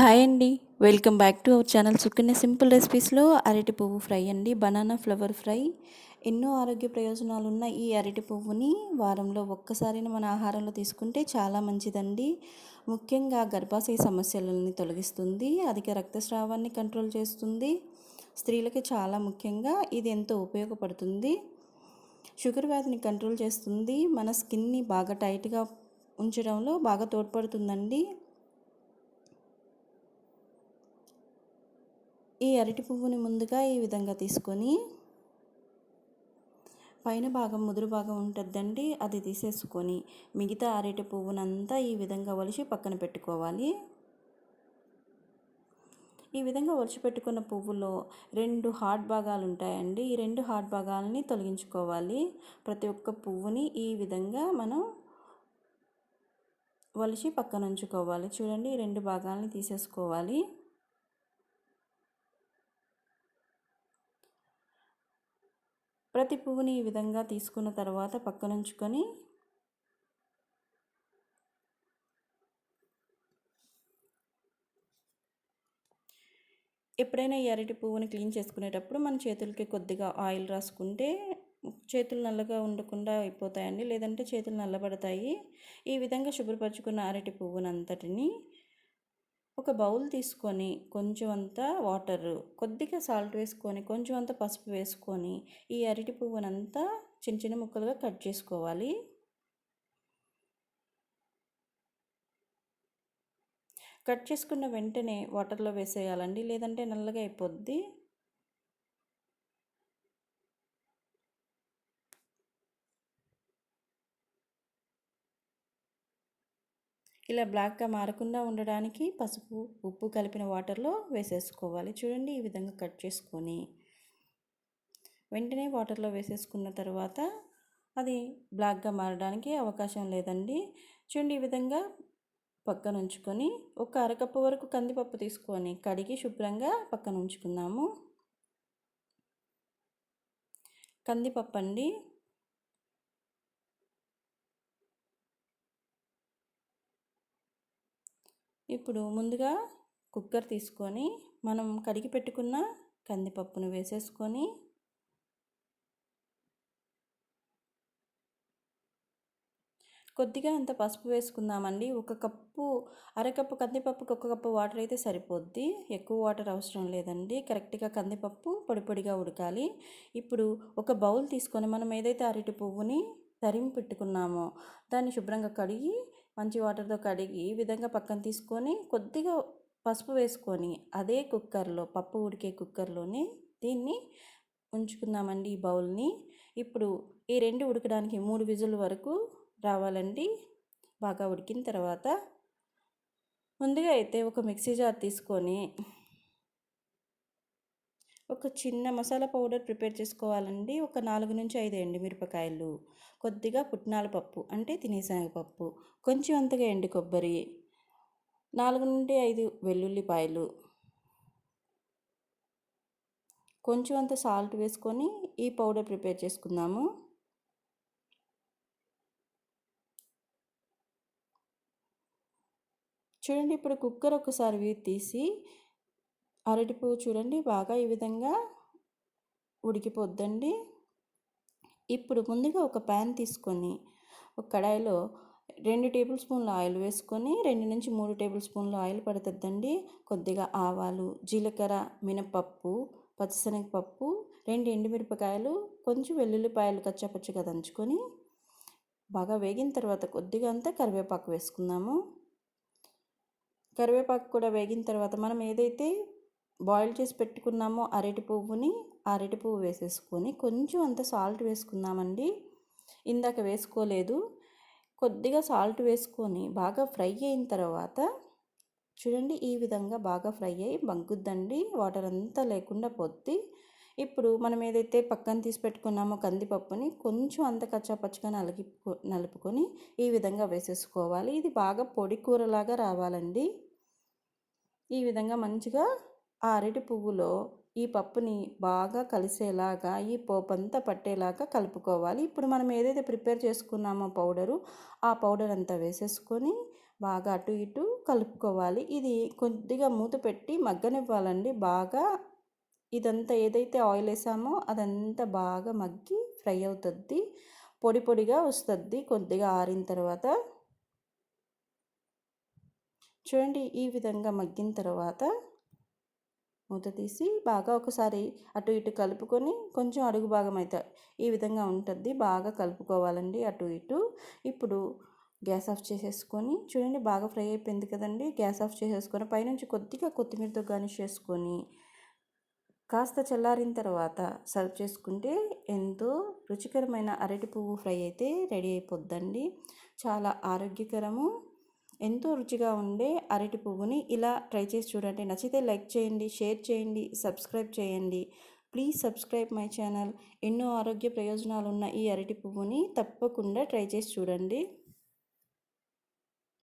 Hi అండి. Welcome back to our channel Sukanya simple రెసిపీస్లో అరటి పువ్వు ఫ్రై అండి. Banana flower fry. ఎన్నో ఆరోగ్య ప్రయోజనాలు ఉన్న ఈ అరటి పువ్వుని వారంలో ఒక్కసారి మన ఆహారంలో తీసుకుంటే చాలా మంచిదండి. ముఖ్యంగా గర్భాశయ సమస్యలని తొలగిస్తుంది అధిక రక్తస్రావాన్ని కంట్రోల్ చేస్తుంది స్త్రీలకి చాలా ముఖ్యంగా ఇది ఎంతో ఉపయోగపడుతుంది. షుగర్ వ్యాధిని కంట్రోల్ చేస్తుంది మన స్కిన్ని బాగా టైట్గా ఉంచడంలో బాగా తోడ్పడుతుందండి. ఈ అరటి పువ్వుని ముందుగా ఈ విధంగా తీసుకొని పైన భాగం ముదురు భాగం ఉంటుందండి. అది తీసేసుకొని మిగతా అరటి పువ్వునంతా ఈ విధంగా ఒలిచి పక్కన పెట్టుకోవాలి. ఈ విధంగా పెట్టుకున్న పువ్వులో రెండు హార్ట్ భాగాలు ఉంటాయండి. ఈ రెండు హార్ట్ భాగాలని తొలగించుకోవాలి. ప్రతి ఒక్క పువ్వుని ఈ విధంగా మనం ఒలిచి పక్కన ఉంచుకోవాలి. చూడండి ఈ రెండు భాగాలని తీసేసుకోవాలి. ప్రతి పువ్వుని ఈ విధంగా తీసుకున్న తర్వాత పక్కనుంచుకొని ఎప్పుడైనా ఈ అరటి పువ్వుని క్లీన్ చేసుకునేటప్పుడు మన చేతులకి కొద్దిగా ఆయిల్ రాసుకుంటే చేతులు నల్లగా ఉండకుండా అయిపోతాయండి లేదంటే చేతులు నల్లబడతాయి. ఈ విధంగా శుభ్రపరచుకున్న అరటి పువ్వునంతటిని ఒక బౌల్ తీసుకొని కొంచెం అంత వాటర్ కొద్దిగా సాల్ట్ వేసుకొని కొంచెం అంత పసుపు వేసుకొని ఈ అరటి పువ్వునంతా చిన్న చిన్న ముక్కలుగా కట్ చేసుకోవాలి. కట్ చేసుకున్న వెంటనే వాటర్లో వేసేయాలండి. లేదంటే నల్లగా అయిపోద్ది. ఇలా బ్లాక్గా మారకుండా ఉండడానికి పసుపు ఉప్పు కలిపిన వాటర్లో వేసేసుకోవాలి. చూడండి ఈ విధంగా కట్ చేసుకొని. వెంటనే వాటర్లో వేసేసుకున్న తర్వాత అది బ్లాక్గా మారడానికి అవకాశం లేదండి. చూడండి ఈ విధంగా పక్కన ఉంచుకొని ఒక అరకప్పు వరకు కందిపప్పు తీసుకొని కడిగి శుభ్రంగా పక్కన ఉంచుకుందాము. కందిపప్పు అండి ఇప్పుడు ముందుగా కుక్కర్ తీసుకొని మనం కడిగి పెట్టుకున్న కందిపప్పును వేసేసుకొని కొద్దిగా అంత పసుపు వేసుకుందామండి. ఒక కప్పు అరకప్పు కందిపప్పుకి ఒక కప్పు వాటర్ అయితే సరిపోద్ది. ఎక్కువ వాటర్ అవసరం లేదండి. కరెక్ట్గా కందిపప్పు పొడి పొడిగా ఉడకాలి. ఇప్పుడు ఒక బౌల్ తీసుకొని మనం ఏదైతే అరటి పువ్వుని తరిమి పెట్టుకున్నామో దాన్ని శుభ్రంగా కడిగి మంచి వాటర్తో కడిగి ఈ విధంగా పక్కన తీసుకొని కొద్దిగా పసుపు వేసుకొని అదే కుక్కర్లో పప్పు ఉడికే కుక్కర్లోనే దీన్ని ఉంచుకుందామండి ఈ బౌల్ని. ఇప్పుడు ఈ రెండు ఉడకడానికి మూడు విజుల వరకు రావాలండి. బాగా ఉడికిన తర్వాత ముందుగా అయితే ఒక మిక్సీ జార్ తీసుకొని ఒక చిన్న మసాలా పౌడర్ ప్రిపేర్ చేసుకోవాలండి. ఒక నాలుగు నుంచి ఐదు ఎండు మిరపకాయలు కొద్దిగా పుట్నాల పప్పు అంటే తినేశనగపప్పు కొంచెం అంతగా ఎండు కొబ్బరి నాలుగు నుండి ఐదు వెల్లుల్లిపాయలు కొంచెం అంత సాల్ట్ వేసుకొని ఈ పౌడర్ ప్రిపేర్ చేసుకుందాము. చూడండి ఇప్పుడు కుక్కర్ ఒకసారి తీసి అరటిపువ్వు చూడండి బాగా ఈ విధంగా ఉడికిపోద్దండి. ఇప్పుడు ముందుగా ఒక ప్యాన్ తీసుకొని ఒక కడాయిలో రెండు టేబుల్ స్పూన్ల ఆయిల్ వేసుకొని రెండు నుంచి మూడు టేబుల్ స్పూన్ల ఆయిల్ పడుతుందండి కొద్దిగా ఆవాలు జీలకర్ర మినపప్పు పచ్చిశనగపప్పు రెండు ఎండుమిరపకాయలు కొంచెం వెల్లుల్లిపాయలు కచ్చపచ్చగా దంచుకొని బాగా వేగిన తర్వాత కొద్దిగా అంతా కరివేపాకు వేసుకుందాము. కరివేపాకు కూడా వేగిన తర్వాత మనం ఏదైతే బాయిల్ చేసి పెట్టుకున్నామో అరటి పువ్వుని అరటి పువ్వు వేసేసుకొని కొంచెం అంత సాల్ట్ వేసుకుందామండి. ఇందాక వేసుకోలేదు. కొద్దిగా సాల్ట్ వేసుకొని బాగా ఫ్రై అయిన తర్వాత చూడండి ఈ విధంగా బాగా ఫ్రై అయ్యి మగ్గుద్దండి. వాటర్ అంతా లేకుండా పొద్ది. ఇప్పుడు మనం ఏదైతే పక్కన తీసి పెట్టుకున్నామో కందిపప్పుని కొంచెం అంత కచ్చాపచ్చగా నలిగి నలుపుకొని ఈ విధంగా వేసేసుకోవాలి. ఇది బాగా పొడి కూరలాగా రావాలండి. ఈ విధంగా మంచిగా ఆ అరటి పువ్వులో ఈ పప్పుని బాగా కలిసేలాగా ఈ పోపంతా పట్టేలాగా కలుపుకోవాలి. ఇప్పుడు మనం ఏదైతే ప్రిపేర్ చేసుకున్నామో పౌడరు ఆ పౌడర్ అంతా వేసేసుకొని బాగా అటు ఇటు కలుపుకోవాలి. ఇది కొద్దిగా మూత పెట్టి మగ్గనివ్వాలండి. బాగా ఇదంతా ఏదైతే ఆయిల్ వేసామో అదంతా బాగా మగ్గి ఫ్రై అవుతుంది పొడి పొడిగా వస్తుంది కొద్దిగా ఆరిన తర్వాత. చూడండి ఈ విధంగా మగ్గిన తర్వాత మూత తీసి బాగా ఒకసారి అటు ఇటు కలుపుకొని కొంచెం అడుగు భాగం అయితే ఈ విధంగా ఉంటుంది. బాగా కలుపుకోవాలండి అటు ఇటు. ఇప్పుడు గ్యాస్ ఆఫ్ చేసేసుకొని చూడండి బాగా ఫ్రై అయిపోయింది కదండి. గ్యాస్ ఆఫ్ చేసేసుకొని పైనుంచి కొద్దిగా కొత్తిమీరతో గార్నిష్ చేసుకొని కాస్త చల్లారిన తర్వాత సర్వ్ చేసుకుంటే ఎంతో రుచికరమైన అరటి పువ్వు ఫ్రై అయితే రెడీ అయిపోద్దండి. చాలా ఆరోగ్యకరము. ఎంతో రుచిగా ఉండే అరటి పువ్వుని ఇలా ట్రై చేసి చూడండి. నచ్చితే లైక్ చేయండి షేర్ చేయండి సబ్స్క్రైబ్ చేయండి. Please subscribe my channel. ఎన్నో ఆరోగ్య ప్రయోజనాలు ఉన్న ఈ అరటి పువ్వుని తప్పకుండా ట్రై చేసి చూడండి.